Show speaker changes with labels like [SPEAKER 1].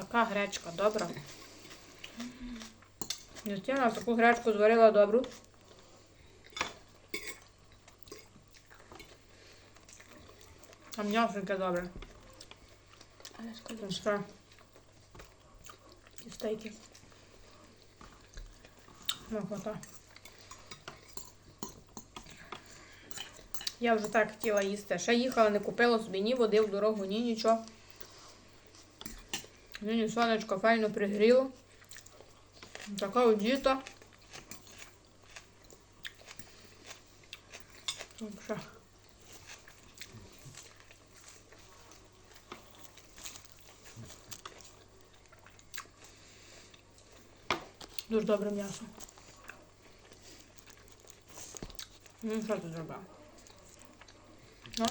[SPEAKER 1] Така гречка добра. Юстина таку гречку зварила добру. А м'ясеньке добре. Ну що? І стейки. Ну, хвата. Я вже так хотіла їсти. Ще їхала, не купила собі ні води в дорогу, ні нічого. Нині сонечко файно пригріло. Така одіта. Вообще. Дуже добре м'ясо. Ну, що ти зробив? Ну?